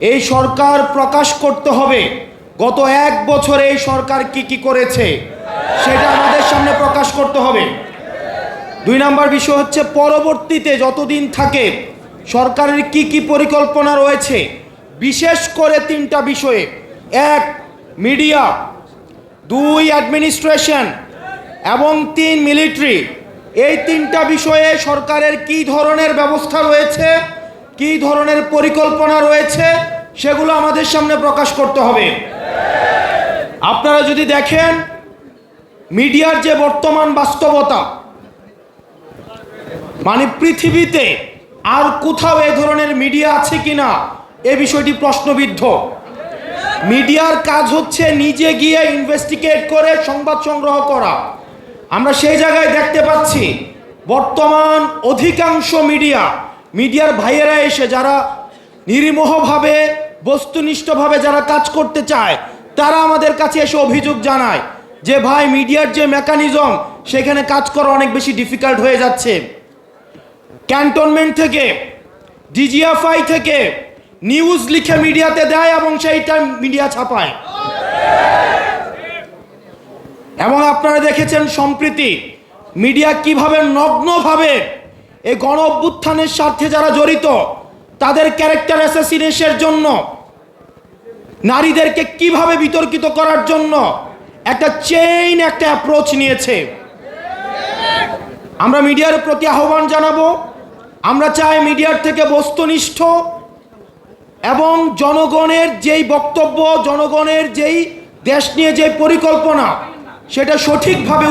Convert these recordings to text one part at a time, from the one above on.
এই সরকার প্রকাশ করতে হবে। গত এক বছরে এই সরকার কি কি করেছে, সেটা আমাদের সামনে প্রকাশ করতে হবে। দুই নাম্বার বিষয় হচ্ছে, পরবর্তীতে যতদিন থাকে, সরকারের কি কি পরিকল্পনা রয়েছে, বিশেষ করে তিনটা বিষয়ে। এক, মিডিয়া, দুই, অ্যাডমিনিস্ট্রেশন, এবং তিন, মিলিটারি। এই তিনটা বিষয়ে সরকারের কি ধরনের ব্যবস্থা রয়েছে কি ধরনের পরিকল্পনা রয়েছে সেগুলো আমাদের সামনে প্রকাশ করতে হবে। আপনারা যদি দেখেন, মিডিয়ার যে বর্তমান বাস্তবতা মানে পৃথিবীতে আর কোথাও এ ধরনের মিডিয়া আছে কিনা, এ বিষয়টি প্রশ্নবিদ্ধ। মিডিয়ার কাজ হচ্ছে নিজে গিয়ে ইনভেস্টিগেট করে সংবাদ সংগ্রহ করা। আমরা সেই জায়গায় দেখতে পাচ্ছি, বর্তমান অধিকাংশ মিডিয়া মিডিয়ার ভাইয়েরা এসে যারা নির্মোহভাবে, বস্তুনিষ্ঠভাবে যারা কাজ করতে চায়, তারা আমাদের কাছে এসে অভিযোগ জানায় যে, ভাই, মিডিয়ার যে মেকানিজম, সেখানে কাজ করা অনেক বেশি ডিফিকাল্ট হয়ে যাচ্ছে। ক্যান্টনমেন্ট থেকে, ডিজিএফআই থেকে নিউজ লিখে মিডিয়াতে দেয় এবং সেইটা মিডিয়া ছাপায়। এবং আপনারা দেখেছেন, সম্প্রীতি মিডিয়া কীভাবে নগ্নভাবে এই গণ অভ্যুত্থানের স্বার্থে যারা জড়িত, তাদের ক্যারেক্টার অ্যাসাসিনেশনের জন্য নারীদেরকে কীভাবে বিতর্কিত করার জন্য একটা চেইন একটা অ্যাপ্রোচ নিয়েছে। আমরা মিডিয়ার প্রতি আহ্বান জানাব, আমরা চাই মিডিয়ার থেকে বস্তুনিষ্ঠ এবং জনগণের যেই বক্তব্য, জনগণের যেই দেশ নিয়ে যে পরিকল্পনা, সেটা সঠিকভাবে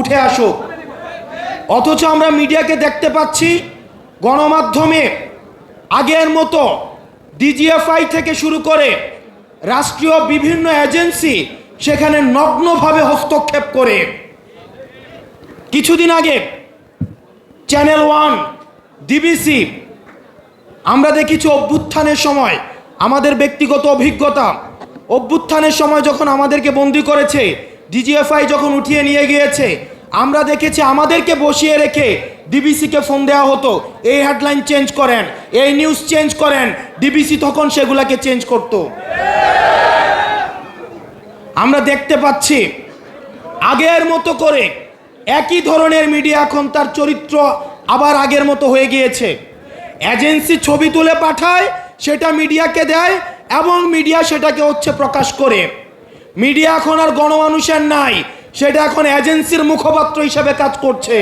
উঠে আসুক। অথচ আমরা মিডিয়াকে দেখতে পাচ্ছি গণমাধ্যমে আগের মতো ডিজিএফআই থেকে শুরু করে রাষ্ট্রীয় বিভিন্ন এজেন্সি সেখানে নগ্নভাবে হস্তক্ষেপ করে। কিছুদিন আগে চ্যানেল ওয়ান, ডিবিসি, আমরা দেখেছি অভ্যুত্থানের সময় আমাদের ব্যক্তিগত অভিজ্ঞতা। অভ্যুত্থানের সময় যখন আমাদেরকে বন্দি করেছে, ডিজিএফআই যখন উঠিয়ে নিয়ে গিয়েছে আমরা দেখেছি আমাদেরকে বসিয়ে রেখে ডিবিসিকে ফোন দেওয়া হতো। এই হেডলাইন চেঞ্জ করেন, এই নিউজ চেঞ্জ করেন, ডিবিসি তখন সেগুলাকে চেঞ্জ করতো। আমরা দেখতে পাচ্ছি, আগের মতো করে একই ধরনের মিডিয়া এখন তার চরিত্র আবার আগের মতো হয়ে গিয়েছে। এজেন্সি ছবি তুলে পাঠায়, সেটা মিডিয়াকে দেয় এবং মিডিয়া সেটাকে হচ্ছে প্রকাশ করে। মিডিয়া এখন আর গণমানুষের নাই। সেটা এখন এজেন্সির মুখপাত্র হিসেবে কাজ করছে।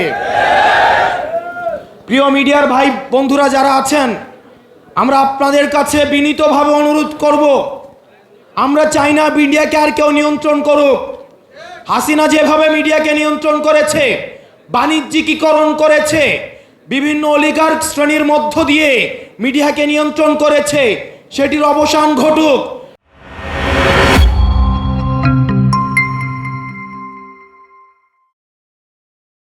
প্রিয় মিডিয়ার ভাই, বন্ধুরা যারা আছেন, আমরা আপনাদের কাছে বিনীতভাবে অনুরোধ করব, আমরা চাই না মিডিয়াকে আর কেউ নিয়ন্ত্রণ করুক। হাসিনা যেভাবে মিডিয়াকে নিয়ন্ত্রণ করেছে, বাণিজ্যিকীকরণ করেছে, বিভিন্ন অলিগার শ্রেণির মধ্য দিয়ে মিডিয়াকে নিয়ন্ত্রণ করেছে, সেটির অবসান ঘটুক।